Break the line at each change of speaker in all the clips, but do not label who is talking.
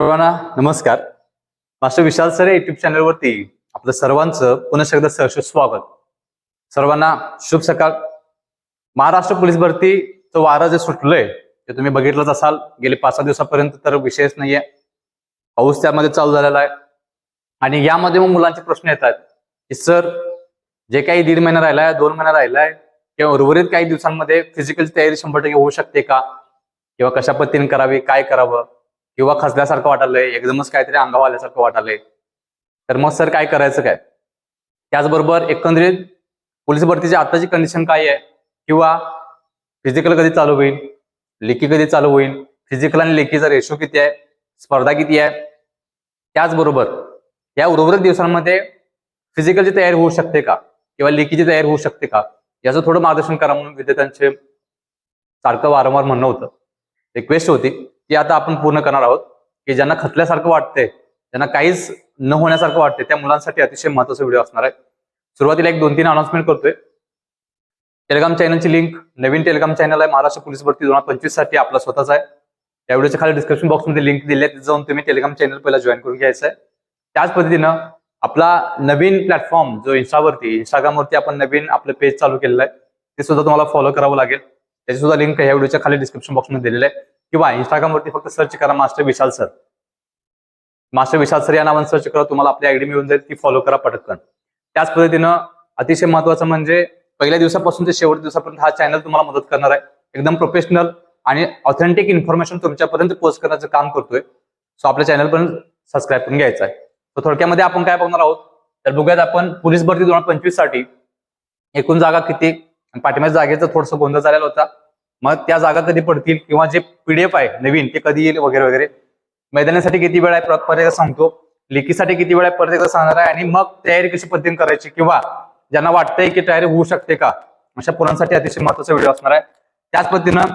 सर्वांना नमस्कार. Master Vishal sir YouTube चॅनलवरती आपलं सर्वांचं पुन्हा एकदा सहर्ष स्वागत. सर्वांना शुभ सकाळ. महाराष्ट्र पोलीस भरतीचं वारं जे सुटलंय ते तुम्ही बघितलंच असाल. गेले पाच सहा दिवसापर्यंत तर विषयच नाहीये. पाऊस त्यामध्ये चालू झालेला आहे. आणि यामध्ये मग मुलांचे प्रश्न येतात की सर जे काही दीड महिना राहिलाय दोन महिना राहिलाय किंवा उर्वरित काही दिवसांमध्ये फिजिकल तयारी शंभर टक्के होऊ शकते का? किंवा कशा पद्धतीने करावी? काय करावं? किंवा खसल्यासारखं वाटायलंय एकदमच काहीतरी अंगावर आल्यासारखं वाटायलंय तर मग सर काय करायचं काय? त्याचबरोबर एकंदरीत पोलीस भरतीची आताची कंडिशन काय आहे? किंवा फिजिकल कधी चालू होईल? लेखी कधी चालू होईल? फिजिकल आणि लेखीचा रेशो किती आहे? स्पर्धा किती आहे? त्याचबरोबर या उर्वरित दिवसांमध्ये फिजिकलची तयारी होऊ शकते का? किंवा लेखीची तयारी होऊ शकते का? याचं थोडं मार्गदर्शन करा म्हणून विद्यार्थ्यांचे सारखं वारंवार म्हणणं होतं. रिक्वेस्ट होती. ती आता आपण पूर्ण करणार आहोत की ज्यांना खचल्यासारखं वाटतंय ज्यांना काहीच न होण्यासारखं वाटतंय त्या मुलांसाठी अतिशय महत्त्वाचा व्हिडिओ असणार आहे. सुरुवातीला एक दोन तीन अनाउन्समेंट करतोय. टेलिग्राम चॅनलची लिंक नवीन टेलिग्राम चॅनल आहे महाराष्ट्र पोलीस भरती दोन हजार पंचवीससाठी आपला स्वतःचा आहे. त्या व्हिडिओच्या खाली डिस्क्रिप्शन बॉक्समध्ये लिंक दिली आहे तिथे जाऊन तुम्ही टेलिग्राम चॅनल पहिला जॉईन करून घ्यायचं आहे त्याच पद्धतीनं आपला नवीन प्लॅटफॉर्म जो इन्स्टावरती इंस्टाग्रामवरती आपण नवीन आपलं पेज चालू केलेलं आहे ते सुद्धा तुम्हाला फॉलो करावं लागेल. त्याची सुद्धा लिंक या व्हिडिओच्या खाली डिस्क्रिप्शन बॉक्समध्ये दिलेलं आहे. किंवा इंस्टाग्रामवरती फक्त सर्च करा master Vishal sir master Vishal sir या नावाने सर्च करा तुम्हाला आपली आयडी मिळून जाईल ती फॉलो करा पटकन. त्याच पद्धतीनं अतिशय महत्वाचं म्हणजे पहिल्या दिवसापासून ते शेवट दिवसापर्यंत हा चॅनल तुम्हाला मदत करणार आहे. एकदम प्रोफेशनल आणि ऑथेंटिक इन्फॉर्मेशन तुमच्यापर्यंत पोस्ट करण्याचं काम करतोय. सो आपल्या चॅनल पण सबस्क्राईब करून घ्यायचं आहे. तर थोडक्यामध्ये आपण काय बघणार आहोत? तर बघूयात आपण पोलीस भरती दोन हजार पंचवीससाठी एकूण जागा किती? पाठिंब्या जागेचा थोडंसं गोंधळ झालेला होता. मग त्या जागा कधी पडतील किंवा जे पीडीएफ आहे नवीन ते कधी येईल वगैरे वगैरे. मैदानासाठी किती वेळ आहे परत सांगतो. लेखीसाठी किती वेळ आहे परत एकदा सांगणार आहे आणि मग तयारी कशी पद्धतीने करायची किंवा ज्यांना वाटतंय की तयारी होऊ शकते का अशा पोरांसाठी अतिशय महत्त्वाचा व्हिडिओ असणार आहे. त्याच पद्धतीनं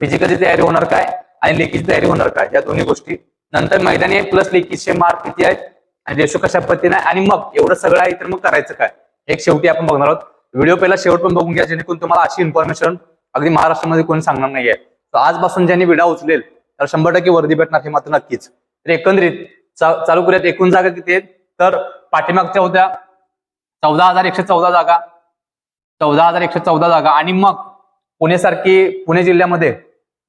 फिजिकलची तयारी होणार काय आणि लेखीची तयारी होणार काय या दोन्ही गोष्टी. नंतर मैदानी प्लस लेखीचे मार्क किती आहेत आणि रेशो कशा पद्धतीने आहे आणि मग एवढं सगळं आहे तर मग करायचं काय एक शेवटी आपण बघणार आहोत. व्हिडिओ पहिला शेवट पण बघून घ्या जेणेकरून तुम्हाला अशी इन्फॉर्मेशन अगदी महाराष्ट्रामध्ये कोणी सांगणार नाहीये. तर आजपासून ज्यांनी विडा उचलेल तर शंभर टक्के वर्दी भेटणार हे मात्र नक्कीच. तर एकंदरीत चालू करूयात एकूण जागा किती आहेत तर पाठीमागच्या होत्या चौदा हजार एकशे चौदा जागा. चौदा हजार एकशे चौदा जागा. आणि मग पुणेसारखी पुणे जिल्ह्यामध्ये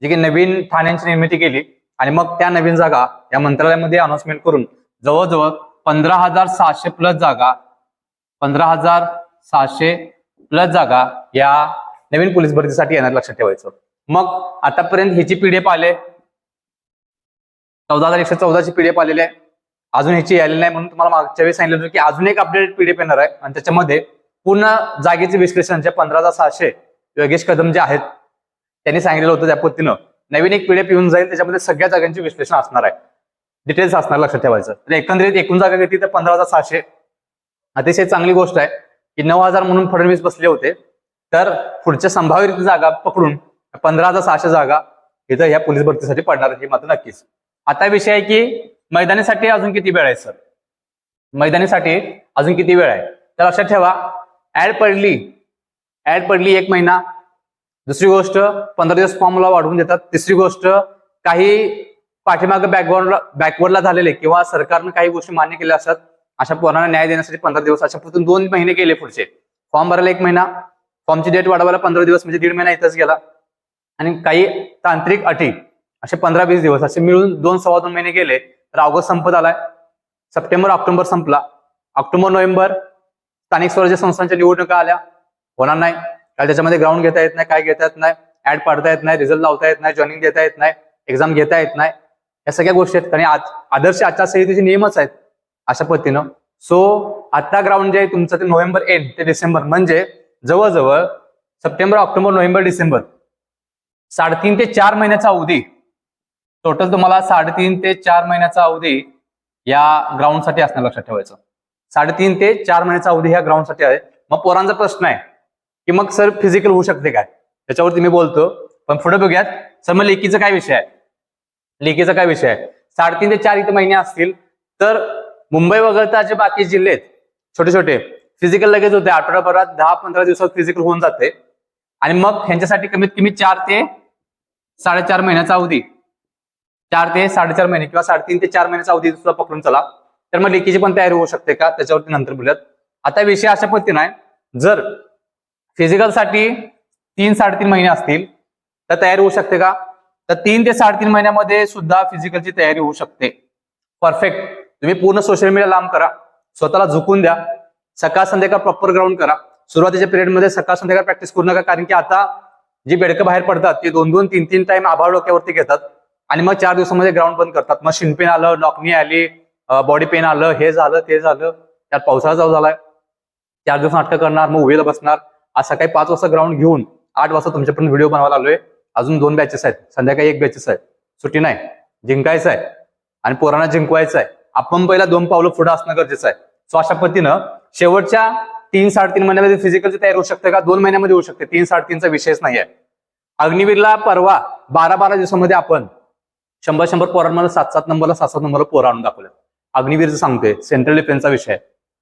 जी की नवीन ठाण्यांची निर्मिती केली आणि मग त्या नवीन जागा या मंत्रालयामध्ये अनाउन्समेंट करून जवळजवळ पंधरा हजार सहाशे प्लस जागा पंधरा हजार सहाशे प्लस जागा या नवीन पोलीस भरतीसाठी येणार लक्षात ठेवायचं. मग आतापर्यंत ह्याची पीडीएफ आले चौदा हजार एकशे चौदाची पीडीएफ आलेली आहे. अजून ह्याची आलेली नाही म्हणून तुम्हाला मागच्या वेळी सांगितलं होतं की अजून एक अपडेट पीडीएफ येणार आहे. आणि त्याच्यामध्ये पूर्ण जागेचे विश्लेषण जे पंधरा हजार सहाशे योगेश कदम जे आहेत त्यांनी सांगितलं होतं त्या पद्धतीनं. नवीन एक पीडीएफ येऊन जाईल त्याच्यामध्ये सगळ्या जागांचे विश्लेषण असणार आहे. डिटेल्स असणार लक्षात ठेवायचं. तर एकंदरीत एकूण जागा किती? तर पंधरा हजार सहाशे. अतिशय चांगली गोष्ट आहे की नऊ हजार म्हणून फडणवीस बसले होते. तर पुढच्या संभाव्य जागा पकडून पंधरा हजार सहाशे जागा इथं या पोलीस भरतीसाठी पडणार हे मात्र नक्कीच. आता विषय आहे की मैदानीसाठी अजून किती वेळ आहे सर? मैदानीसाठी अजून किती वेळ आहे? तर लक्षात ठेवा ऍड पडली ऍड पडली एक महिना. दुसरी गोष्ट पंधरा दिवस फॉर्मला वाढवून देतात. तिसरी गोष्ट काही पाठीमागे बॅकवर्डला बॅकवर्डला झालेले किंवा सरकारनं काही गोष्टी मान्य केल्या असतात अशा पोरांना न्याय देण्यासाठी पंधरा दिवस अशा पुढून दोन महिने केले पुढचे. फॉर्म भरायला एक महिना. फॉर्मची डेट वाढवायला पंधरा दिवस म्हणजे दीड महिना इथंच गेला. आणि काही तांत्रिक अटी असे पंधरा वीस दिवस असे मिळून दोन सव्वा दोन महिने गेले तर ऑगस्ट संपत आलाय. सप्टेंबर ऑक्टोबर संपला. ऑक्टोबर नोव्हेंबर स्थानिक स्वराज्य संस्थांच्या निवडणुका आल्या. होणार नाही. कारण त्याच्यामध्ये ग्राउंड घेता येत नाही काय घेता येत नाही. ऍड पाडता येत नाही रिझल्ट लावता येत नाही जॉईनिंग देता येत नाही एक्झाम घेता येत नाही. या सगळ्या गोष्टी आहेत. आणि आज- आदर्श आचारसंहितेचे नियमच आहेत अशा पद्धतीनं. सो आता ग्राउंड जे आहे तुमचं ते नोव्हेंबर एंड ते डिसेंबर. म्हणजे जवळजवळ सप्टेंबर ऑक्टोबर नोव्हेंबर डिसेंबर साडेतीन ते चार महिन्याचा अवधी. टोटल तुम्हाला साडेतीन ते चार महिन्याचा अवधी या ग्राउंडसाठी असणार लक्षात ठेवायचं. साडेतीन ते चार महिन्याचा अवधी ह्या ग्राउंडसाठी आहे. मग पोरांचा प्रश्न आहे की मग सर फिजिकल होऊ शकते काय? त्याच्यावरती मी बोलतो. पण पुढे बघूयात. सर मग लेकीचा काय विषय आहे? लेकीचा काय विषय आहे? साडेतीन ते चार इथे महिने असतील. तर मुंबई वगळता जे बाकी जिल्हे आहेत छोटे छोटे फिजिकल लगेच होते आठवड्याभरात दहा पंधरा दिवसात फिजिकल होऊन जाते. आणि मग ह्यांच्यासाठी कमीत कमी चार ते साडेचार महिन्याचा अवधी. चार ते साडेचार महिने किंवा साडेतीन ते चार महिन्याचा अवधी सुद्धा पकडून चला. तर मग लेखीची पण तयारी होऊ शकते का? त्याच्यावरती नंतर बोलूयात. आता विषय अशा पद्धतीनं आहे. जर फिजिकलसाठी तीन साडेतीन महिने असतील तर तयारी होऊ शकते का? तर तीन ते साडेतीन महिन्यामध्ये सुद्धा फिजिकलची तयारी होऊ शकते. परफेक्ट तुम्ही पूर्ण सोशल मीडिया लांब करा. स्वतःला झुकून द्या. सकाळ संध्याकाळ प्रॉपर ग्राउंड करा. सुरुवातीच्या पिरियडमध्ये सकाळ संध्याकाळ प्रॅक्टिस करू नका कारण की आता जी बेडकं बाहेर पडतात ते दोन दोन तीन तीन टाइम आभाळ डोक्यावरती घेतात. आणि मग चार दिवसामध्ये ग्राउंड बंद करतात. मग शिनपेन आलं नॉकनी आली बॉडी पेन आलं हे झालं ते झालं त्यात पावसाळा जाऊ झालाय. चार दिवस नाटकं करणार मग उभेला बसणार. आज सकाळी पाच वाजता ग्राउंड घेऊन आठ वाजता तुमच्यापर्यंत व्हिडिओ बनवायला आलोय अजून दोन बॅचेस आहेत. संध्याकाळी एक बॅचेस आहेत सुट्टी नाही. जिंकायचं आहे. आणि पोरांना जिंकवायचं आहे. आपण पहिला दोन पावलं पुढे असणं गरजेचं आहे. सो अशा पद्धतीनं शेवटच्या तीन साडेतीन महिन्यामध्ये फिजिकलची तयारी होऊ शकते का? दोन महिन्यामध्ये होऊ शकते. तीन साडेतीनचा विषयच नाही आहे अग्निवीरला परवा बारा बारा दिवसामध्ये आपण शंभर शंभर पोरांमध्ये सात सात नंबरला सात सात नंबरला पोरं आणून दाखवलं अग्निवीरचं सांगतोय सेंट्रल डिफेन्सचा विषय.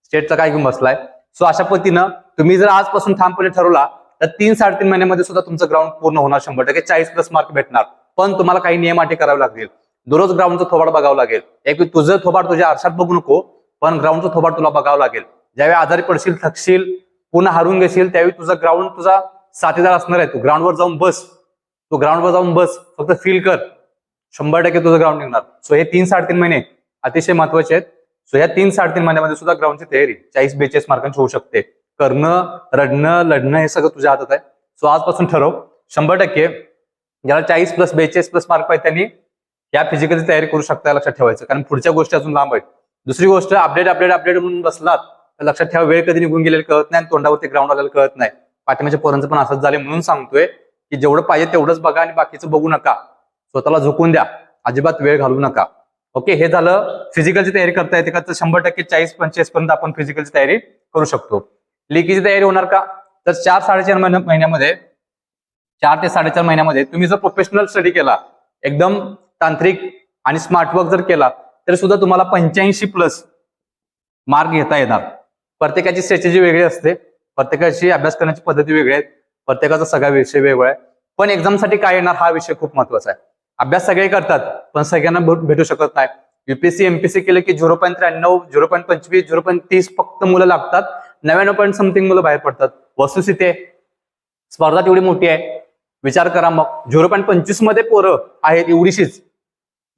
स्टेटचा काय घेऊन बसलाय? सो अशा पद्धतीनं तुम्ही जर आजपासून ठामपणे ठरवला तर तीन साडेतीन महिन्यामध्ये सुद्धा तुमचं ग्राउंड पूर्ण होणार शंभर टक्के. चाळीस प्लस मार्क भेटणार. पण तुम्हाला काही नियम अटी करावे लागतील. दररोज ग्राउंडचं थोबाड बघावं लागेल. एक तुझं थोबाड तुझ्या आरशात बघू नको पण ग्राउंडचं थोबाड तुला बघावं लागेल. ज्यावेळी आजारी पडशील थकशील पुन्हा हारून घेशील त्यावेळी तुझा ग्राउंड तुझा साथीदार असणार आहे. तू ग्राउंडवर जाऊन बस. तू ग्राउंडवर जाऊन बस. फक्त फील कर. शंभर टक्के तुझं ग्राउंड निघणार. सो हे तीन साडेतीन महिने अतिशय महत्त्वाचे आहेत. सो या तीन साडेतीन महिन्यामध्ये सुद्धा ग्राउंडची तयारी चाळीस बेचाळीस मार्कांची होऊ शकते. करणं रडणं लढणं हे सगळं तुझ्या हातात आहे. सो आजपासून ठरव. शंभर टक्के ज्याला चाळीस प्लस बेचाळीस प्लस मार्क पाहिजे त्यांनी या फिजिकलची तयारी करू शकता लक्षात ठेवायचं. कारण पुढच्या गोष्टी अजून लांब आहेत. दुसरी गोष्ट अपडेट अपडेट अपडेट म्हणून बसलात. लक्षात ठेवा वेळ कधी निघून गेलेला कळत नाही आणि तोंडावरती ग्राउंड आलेलं कळत नाही. पाठिंबाच्या पोरांचं पण असंच झाले म्हणून सांगतोय की जेवढं पाहिजे तेवढंच बघा आणि बाकीचं बघू नका. स्वतःला झोकून द्या. अजिबात वेळ घालू नका. ओके हे झालं फिजिकलची तयारी करता येते का तर शंभर टक्के चाळीस पंचेचाळीस पर्यंत आपण फिजिकलची तयारी करू शकतो. लेखीची तयारी होणार का? तर चार साडेचार महिन्यामध्ये चार ते साडेचार महिन्यामध्ये तुम्ही जर प्रोफेशनल स्टडी केला एकदम तांत्रिक आणि स्मार्ट वर्क जर केला तर सुद्धा तुम्हाला पंच्याऐंशी प्लस मार्क घेता येणार. प्रत्येकाची स्ट्रॅटेजी वेगळी असते. प्रत्येकाची अभ्यास करण्याची पद्धती वेगळी आहे प्रत्येकाचा सगळा विषय वेगळा आहे. पण एक्झामसाठी काय येणार हा विषय खूप महत्त्वाचा आहे. अभ्यास सगळे करतात पण सगळ्यांना भेट- भेटू शकत नाही. युपीएससी एमपीसी केलं की झिरो पॉईंट त्र्याण्णव झिरो पॉईंट पंचवीस झिरो पॉईंट तीस फक्त मुलं लागतात. नव्याण्णव पॉईंट समथिंग मुलं बाहेर पडतात. वस्तुस्थिती आहे. स्पर्धा तेवढी मोठी आहे. विचार करा मग. झिरो पॉईंट पंचवीसमध्ये पोरं आहेत एवढीशीच.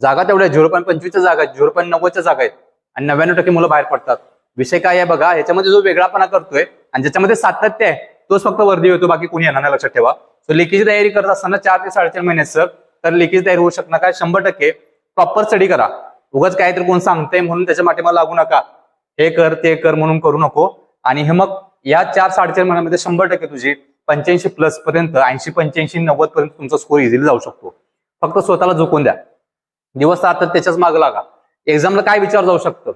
जागा तेवढ्या झिरो पॉईंट पंचवीसच्या जागा आहेत झिरो पॉईंट नव्वदच्या जागा आहेत. आणि नव्याण्णव टक्के मुलं बाहेर पडतात. विषय काय आहे बघा याच्यामध्ये जो वेगळापणा करतोय आणि ज्याच्यामध्ये सातत्य आहे तोच फक्त वर्दी होतो बाकी कोणी येणार नाही लक्षात ठेवा. सो लेखीची तयारी करत असताना चार ते साडेचार महिन्यात सर तर लेखीची तयारी होऊ शकणार काय? शंभर टक्के प्रॉपर स्टडी करा. उगाच काहीतरी कोण सांगतंय म्हणून त्याच्या माठीमागे लागू नका. हे कर ते कर म्हणून करू नको. आणि हे मग या चार साडेचार महिन्यामध्ये शंभर टक्के तुझी पंच्याऐंशी प्लस पर्यंत ऐंशी पंच्याऐंशी नव्वद पर्यंत तुमचा स्कोर इझिली जाऊ शकतो. फक्त स्वतःला झोकून द्या. दिवस सातत्याच्याच त्याच्याच मागे लागा. एक्झामला काय विचार जाऊ शकतं?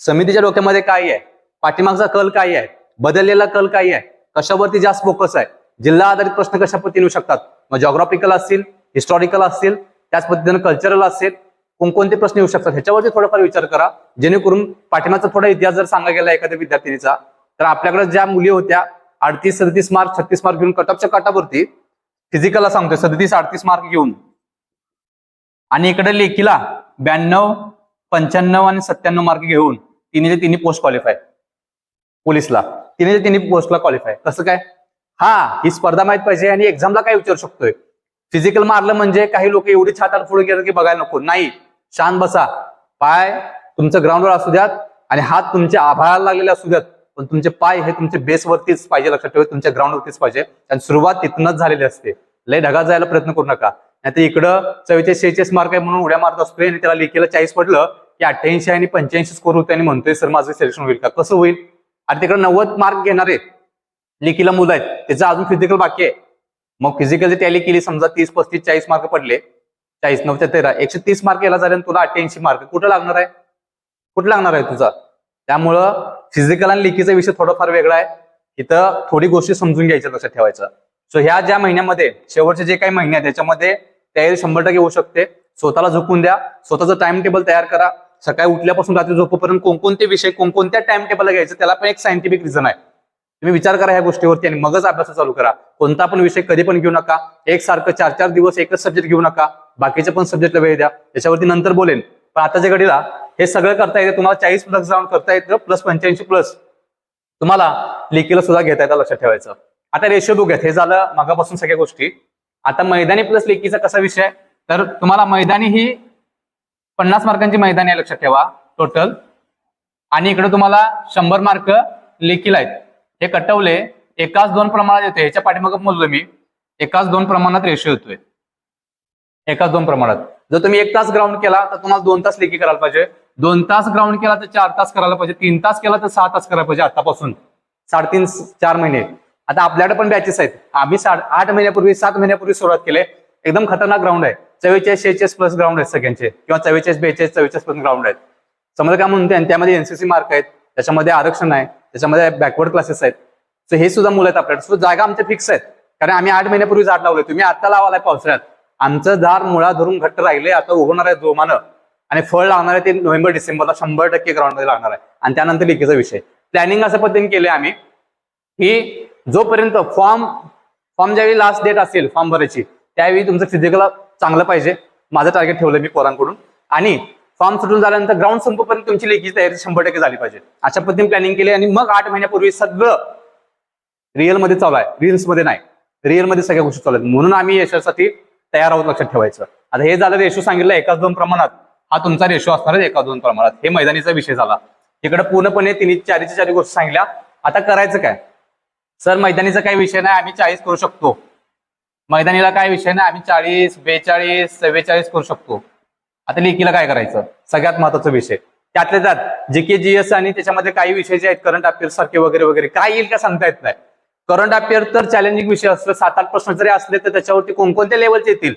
समितीच्या डोक्यामध्ये काय आहे? पाठीमागचा कल काय आहे? बदललेला कल काय आहे? कशावरती जास्त फोकस आहे? जिल्हा आधारित प्रश्न कशा पद्धतीने येऊ शकतात? मग जॉग्राफिकल असतील हिस्टॉरिकल असतील त्याच पद्धतीने कल्चरल असेल कोणकोणते प्रश्न येऊ शकतात? ह्याच्यावरती थोडाफार विचार करा. जेणेकरून पाठिंबाचा थोडा इतिहास जर सांगा गेला एखाद्या विद्यार्थिनीचा तर आपल्याकडे ज्या मुली होत्या अडतीस सदतीस मार्क छत्तीस मार्क घेऊन कटअपच्या काटावरती फिजिकलला सांगतोय सदतीस अडतीस मार्क घेऊन. आणि इकडे लेखीला ब्याण्णव पंच्याण्णव आणि सत्त्याण्णव मार्क घेऊन. तिन्ही तिन्ही पोस्ट क्वालिफाय पोलीसला. तिन्ही तिन्ही पोस्टला क्वालिफाय कसं काय? हा ही स्पर्धा माहीत पाहिजे आणि एक्झामला काय विचारू शकतोय? फिजिकल मारलं म्हणजे काही लोक एवढी छातात पुढे गेलं की बघायला नको. नाही. शांत बसा. पाय तुमचं ग्राउंडवर असू द्यात आणि हात तुमच्या आभाळाला लागलेले असू द्यात. पण तुमचे पाय हे तुमचे बेसवरतीच पाहिजे. लक्षात ठेवा तुमच्या ग्राउंडवरतीच पाहिजे. आणि सुरुवात तिथूनच झालेली असते. लय ढगात जायला प्रयत्न करू नका. नाही तर इकडं चव्वेचाळीस शेहेचाळीस मार्क आहे म्हणून उड्या मारत असतोय आणि त्याला लिखेला चाळीस पडलं. की अठ्ठ्याऐंशी आणि पंच्याऐंशी स्कोर होते आणि म्हणतोय सर माझं सिलेक्शन होईल का? कसं होईल? आणि तिकडे नव्वद मार्क घेणार आहे लेखीला मुलं आहेत. त्याचं अजून फिजिकल बाकी आहे. मग फिजिकलची टॅली केली समजा तीस पस्तीस चाळीस मार्क पडले. चाळीस नऊच्या तेरा एकशे तीस मार्क याला झाले तुला अठ्ठ्याऐंशी मार्क कुठं लागणार आहे? कुठं लागणार आहे तुझा? त्यामुळं फिजिकल आणि लेखीचा विषय थोडाफार वेगळा आहे. इथं थोडी गोष्टी समजून घ्यायच्या लक्षात ठेवायचं. सो ह्या ज्या महिन्यामध्ये शेवटचे जे काही महिने आहेत त्याच्यामध्ये तयारी शंभर टक्के होऊ शकते. स्वतःला झोपून द्या. स्वतःचं टाइम टेबल तयार करा. सकाळी उठल्यापासून रात्री झोपेपर्यंत कोणकोणते विषय कोणकोणत्या टाइम टेबलला घ्यायचं त्याला पण एक सायंटिफिक रिझन आहे. तुम्ही विचार करा ह्या गोष्टीवरती आणि मगच अभ्यास चालू करा. कोणता पण विषय कधी पण घेऊ नका. एक सारखं चार चार दिवस एकच सब्जेक्ट घेऊ नका. बाकीचे पण सब्जेक्टला वेळ द्या. त्याच्यावरती नंतर बोलेन. पण आताच्या घडीला हे सगळं करता येतं तुम्हाला चाळीस प्लस जाऊन करता येतं प्लस पंच्याऐंशी प्लस तुम्हाला लेखीला सुद्धा घेता येतं लक्षात ठेवायचं. आता रेशो बघूयात. हे झालं मागापासून सगळ्या गोष्टी. आता मैदानी प्लस लेखीचा कसा विषय? तर तुम्हाला मैदानी ही पन्नास मार्कांची मैदानी आहे लक्षात ठेवा. टोटल आणि इकडे तुम्हाला शंभर मार्क लेखील आहेत. हे कटवले एकाच दोन प्रमाणात येते ह्याच्या पाठीमागं बोललो मी. एकाच दोन प्रमाणात रेशो येतोय. एकाच दोन प्रमाणात. जर तुम्ही एक तास ग्राउंड केला तर तुम्हाला दोन तास लेखी करायला पाहिजे. दोन तास ग्राउंड केला तर चार तास करायला पाहिजे. तीन तास केला तर सहा तास करायला पाहिजे आतापासून. साडेतीन चार महिने. आता आपल्याकडे पण बॅचेस आहेत. आम्ही साठ आठ महिन्यापूर्वी सात महिन्यापूर्वी सुरुवात केली. एकदम खतरनाक ग्राउंड आहे. चव्वेचाळीस शेहेचाळीस प्लस ग्राउंड आहेत सगळ्यांचे. किंवा चव्वेचाळीस बेचाळीस चव्वेचाळीस प्लस ग्राउंड आहेत. समजा काय म्हणते आणि त्यामध्ये एनसीसी मार्क आहेत त्याच्यामध्ये आरक्षण आहे त्याच्यामध्ये बॅकवर्ड क्लासेस आहेत. सो हे सुद्धा मुलं आहेत आपल्याकडे. सो जागा आमच्या फिक्स आहेत. कारण आम्ही आठ महिन्यापूर्वी झाड लावले तुम्ही आता लावालाय पावसाळ्यात. आमचं झाड मुळा धरून घट्ट राहिले आता उगवणार आहे जोमानं. आणि फळ लागणार आहे ते नोव्हेंबर डिसेंबरला शंभर टक्के ग्राउंडमध्ये लागणार आहे. आणि त्यानंतर लिखीचा विषय. प्लॅनिंग असं पद्धतीने केले आम्ही की जोपर्यंत फॉर्म फॉर्म ज्यावेळी लास्ट डेट असेल फॉर्म भरायची त्यावेळी तुमचं फिजिकल चांगलं पाहिजे. माझं टार्गेट ठेवलं मी पोरांकडून. आणि फॉर्म सुटून झाल्यानंतर ग्राउंड संपेपर्यंत तुमची लेखीची तयारी शंभर टक्के झाली पाहिजे. अशा पद्धतीने प्लॅनिंग केली आणि मग आठ महिन्यापूर्वी सगळं रिअलमध्ये चालू आहे. रील्समध्ये नाही. रिअलमध्ये सगळ्या गोष्टी चालू आहेत. म्हणून आम्ही यशासाठी तयार आहोत लक्षात ठेवायचं. आता हे झालं रेशो सांगितलं एकाच दोन प्रमाणात. हा तुमचा रेशो असणार एका दोन प्रमाणात. हे मैदानीचा विषय झाला. इकडे पूर्णपणे तिने चारीच्या चारी गोष्टी सांगितल्या आता करायचं काय? सर मैदानीचा काही विषय नाही. आम्ही चाळीस करू शकतो. मैदानीला काय विषय नाही आम्ही चाळीस बेचाळीस चव्वेचाळीस करू शकतो. आता लेखीला काय करायचं? सगळ्यात महत्त्वाचा विषय. त्यातले त्यात जे के जी एस आणि त्याच्यामध्ये काही विषय जे आहेत करंट अफेअर सारखे वगैरे वगैरे काय येईल का सांगता येत नाही. करंट अफेअर तर चॅलेंजिंग विषय असलं सात आठ प्रश्न जरी असले तर त्याच्यावरती कोणकोणत्या लेवलचे येतील?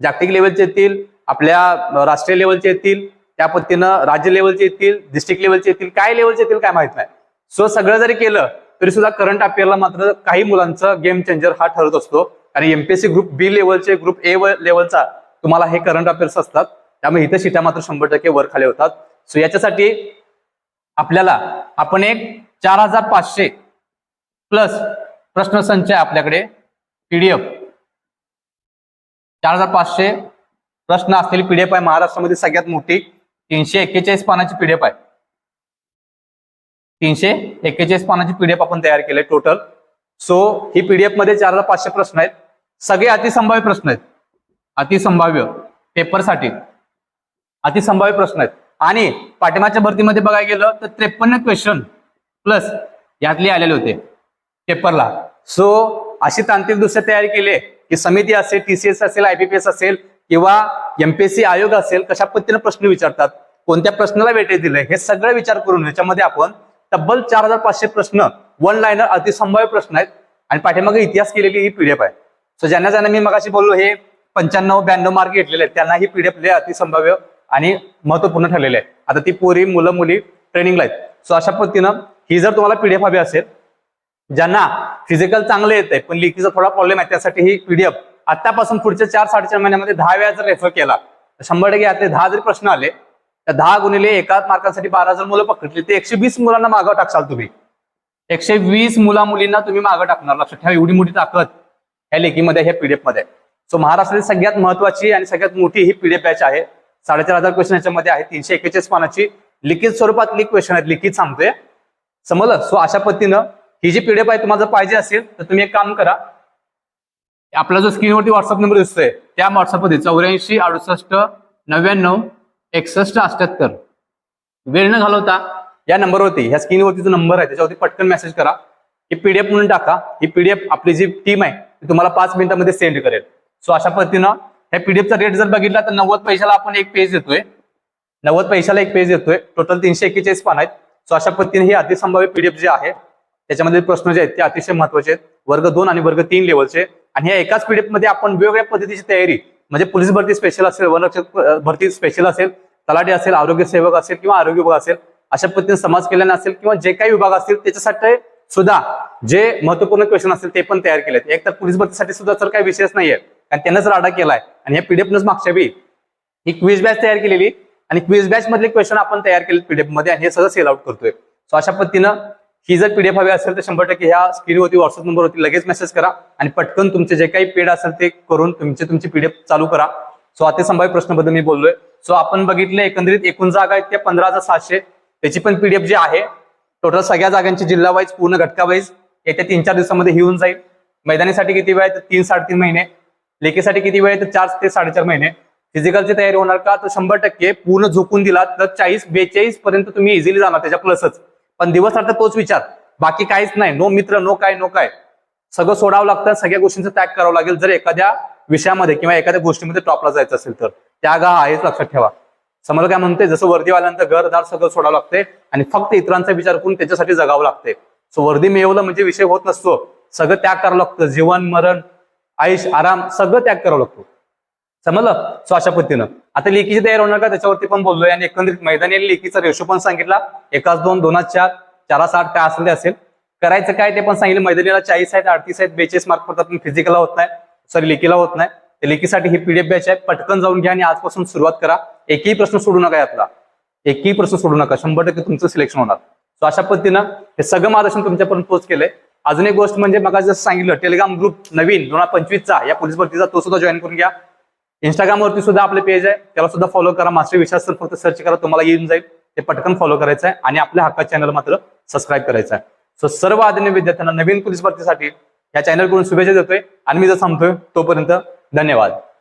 जागतिक लेवलचे येतील आपल्या राष्ट्रीय लेवलचे येतील त्या पद्धतीनं राज्य लेवलचे येतील डिस्ट्रिक्ट लेवलचे येतील काय लेवलचे येतील काय माहीत नाही. सो सगळं जरी केलं तरी सुद्धा करंट अफेअरला मात्र काही मुलांचं गेम चेंजर हा ठरत असतो. आणि एमपीएससी ग्रुप बी लेवलचे ग्रुप ए लेवलचा तुम्हाला हे करंट अफेअर्स असतात. त्यामुळे इथं सीटा मात्र शंभर टक्के वर खाली होतात. सो याच्यासाठी आपल्याला आपण एक चार हजार पाचशे प्लस प्रश्नसंच आहे आपल्याकडे. पीडीएफ चार हजार पाचशे प्रश्न असलेली पीडीएफ आहे महाराष्ट्रामध्ये सगळ्यात मोठी. तीनशे एक्केचाळीस पानाची पीडीएफ आहे. तीनशे एक्केचाळीस पानाची पीडीएफ आपण तयार केली टोटल सो ही पीडीएफमध्ये चार हजार पाचशे प्रश्न आहेत. सगळे अतिसंभाव्य प्रश्न आहेत. अतिसंभाव्य पेपरसाठी अतिसंभाव्य प्रश्न आहेत. आणि पाठिंबाच्या भरतीमध्ये बघायला गेलं तर त्रेपन्न क्वेश्चन प्लस यातले आलेले होते पेपरला सो अशी तांत्रिक दृष्ट्या तयारी केली की समिती असेल टीसीएस असेल आयबीपीएस असेल किंवा एमपीएससी आयोग असेल कशा पद्धतीने प्रश्न विचारतात कोणत्या प्रश्नाला वेटेज दिलंय हे सगळं विचार करून ह्याच्यामध्ये आपण तब्बल चार हजार पाचशे प्रश्न वन लाईनर अतिसंभाव्य प्रश्न आहेत. आणि पाठीमागे इतिहास केलेली ही पीडीएफ आहे. सो ज्यांना ज्यांना मी मगाशी बोललो हे पंच्याण्णव ब्याण्णव मार्क घेतलेले आहेत. त्यांना ही पीडीएफ लय अतिसंभाव्य आणि महत्त्वपूर्ण ठरलेले आहे आता ती पोरी मुलं मुली ट्रेनिंगला आहेत. सो अशा पद्धतीनं ही जर तुम्हाला पीडीएफ हवी असेल ज्यांना फिजिकल चांगलं येत आहे पण लिखीचा थोडा प्रॉब्लेम आहे त्यासाठी ही पीडीएफ आतापासून पुढच्या चार साडेचार महिन्यामध्ये दहा वेळा जर रेफर केला तर शंभर टक्के यातले दहा जरी प्रश्न आले तर दहा गुणिले एका मार्कासाठी बारा जर मुलं पकडली ते एकशे वीस मुलांना मागं टाकसाल तुम्ही. एकशे वीस मुला मुलींना तुम्ही मागं टाकणार. लक्षात ठेवा एवढी मोठी ताकद. ह्या लेखीमध्ये ह्या पीडीएफमध्ये सो महाराष्ट्रातील सगळ्यात महत्वाची आणि सगळ्यात मोठी ही पीडीएफ बॅच आहे. साडेचार हजार क्वेश्चन याच्यामध्ये आहे. तीनशे एक्केचाळीस पानाची लिखित स्वरूपातली क्वेश्चन आहेत लिखित सांगतोय. समजलं? सो अशा पद्धतीनं ही जी पीडीएफ आहे तुम्हाला जर पाहिजे असेल तर तुम्ही एक काम करा. आपला जो स्क्रीनवरती व्हॉट्सअप नंबर दिसतोय त्या व्हॉट्सअपमध्ये चौऱ्याऐंशी अडुसष्ट नव्याण्णव एकसष्ट अठ्याहत्तर. वेळ न घालवता या नंबरवरती ह्या स्क्रीनवरती जो नंबर आहे त्याच्यावरती पटकन मेसेज करा. ही पीडीएफ म्हणून टाका. ही पीडीएफ आपली जी टीम आहे तुम्हाला पाच मिनिटांमध्ये सेंड करेल. सो अशा पद्धतीनं ह्या पीडीएफचा रेट जर बघितला तर नव्वद पैशाला आपण एक पेज देतोय. नव्वद पैशाला एक पेज देतोय. टोटल तीनशे एक्केचाळीस पान आहेत. सो अशा पद्धतीने हे अतिसंभाव्य पीडीएफ जे आहे त्याच्यामध्ये प्रश्न जे आहेत ते अतिशय महत्त्वाचे आहेत. वर्ग दोन आणि वर्ग तीन लेवलचे आणि ह्या एकाच पीडीएफमध्ये आपण वेगवेगळ्या पद्धतीची तयारी म्हणजे पोलीस भरती स्पेशल असेल वनरक्षक भरती स्पेशल असेल तलाठी असेल आरोग्य सेवक असेल किंवा आरोग्य विभाग असेल अशा पद्धतीने समाज कल्याण असेल किंवा जे काही विभाग असतील त्याच्यासाठी सुद्धा जे महत्त्वपूर्ण क्वेश्चन असतील ते पण तयार केलेत. एक तर पोलीस भरतीसाठी सुद्धा तर काही विषयच नाहीये. कारण त्यांनाच राडा केलाय. आणि या पीडीएफनच मागच्या वेळी ही क्विज बॅच तयार केलेली. आणि क्विज बॅच मधले क्वेश्चन आपण तयार केले पीडीएफमध्ये आणि हे सगळं सेल आउट करतोय. सो अशा पद्धतीनं ही जर पीडीएफ हवी असेल तर शंभर टक्के ह्या स्क्रीनवरती व्हॉट्सअप नंबरवरती लगेच मेसेज करा. आणि पटकन तुमचे जे काही पेड असेल ते करून तुमचे तुमची पीडीएफ चालू करा. सो आता संभाव्य प्रश्नाबद्दल मी बोललोय. सो आपण बघितलं एकंदरीत एकूण जागा आहेत त्या पंधरा हजार सातशे त्याची पण पीडीएफ जी आहे टोटल सगळ्या जागांची जिल्हा वाईज पूर्ण घटका वाईज येत्या तीन चार दिवसामध्ये येऊन जाईल. मैदानीसाठी किती वेळ तर तीन साडेतीन महिने. लेखीसाठी किती वेळ तर चार ते साडेचार महिने. फिजिकलची तयारी होणार का? तर शंभर टक्के पूर्ण झोकून दिला तर चाळीस बेचाळीस पर्यंत तुम्ही इझिली जाणार त्याच्या प्लसच पण दिवस अर्थ तोच विचार. बाकी काहीच नाही. नो मित्र नो काय नो काय. सगळं सोडावं लागतं. सगळ्या गोष्टींचा त्याग करावं लागेल. जर एखाद्या विषयामध्ये किंवा एखाद्या गोष्टीमध्ये टॉपला जायचं असेल तर. त्याग हा आहेच लक्षात ठेवा. समोर काय म्हणते जसं वर्दीवाल्यांचं घरदार सगळं सोडावं लागते आणि फक्त इतरांचा विचार करून त्याच्यासाठी जगावं लागते. सो वर्दी मिळवलं म्हणजे विषय होत नसतो. सगळं त्याग करावं लागतं. जीवन मरण आयुष आराम सगळं त्याग करावं लागतो. समजलं? सो अशा पद्धतीनं. आता लेखीची तयार होणार का? त्याच्यावरती पण बोललोय आणि एकंदरीत मैदानी आणि लेखीचा रेशो पण सांगितला. एकाच दोन दोनाच चार चारास आठ काय असेल ते असेल. करायचं काय ते पण सांगितलं. मैदानीला चाळीस आहेत अडतीस आहेत बेचाळीस मार्क पडतात पण फिजिकलला होत नाही. सॉरी लेखीला होत नाही. तर लेखीसाठी ही पीडीएफ बॅच आहे. पटकन जाऊन घ्या आणि आजपासून सुरुवात करा. एकही प्रश्न सोडू नका यातला. एकही प्रश्न सोडू नका. शंभर टक्के तुमचं सिलेक्शन होणार. सो अशा पद्धतीनं हे सगळं मार्गदर्शन तुमच्यापर्यंत पोहोच केलंय. अजून एक गोष्ट म्हणजे मग जसं सांगितलं टेलिग्राम ग्रुप नवीन दोन हजार पंचवीसचा या पोलीस भरतीचा तो सुद्धा जॉईन करून घ्या. इंस्टाग्रामवरती सुद्धा आपले पेज आहे. त्याला सुद्धा फॉलो करा. मास्टर विश्वास फक्त सर्च करा. तुम्हाला येऊन जाईल. ते पटकन फॉलो करायचं आहे आणि आपल्या हक्का चॅनल मात्र सबस्क्राईब करायचं आहे. सो सर्व आदरणीय विद्यार्थ्यांना नवीन पोलीस भरतीसाठी या चॅनलकडून शुभेच्छा देतोय. आणि मी जर सांगतोय तोपर्यंत धन्यवाद.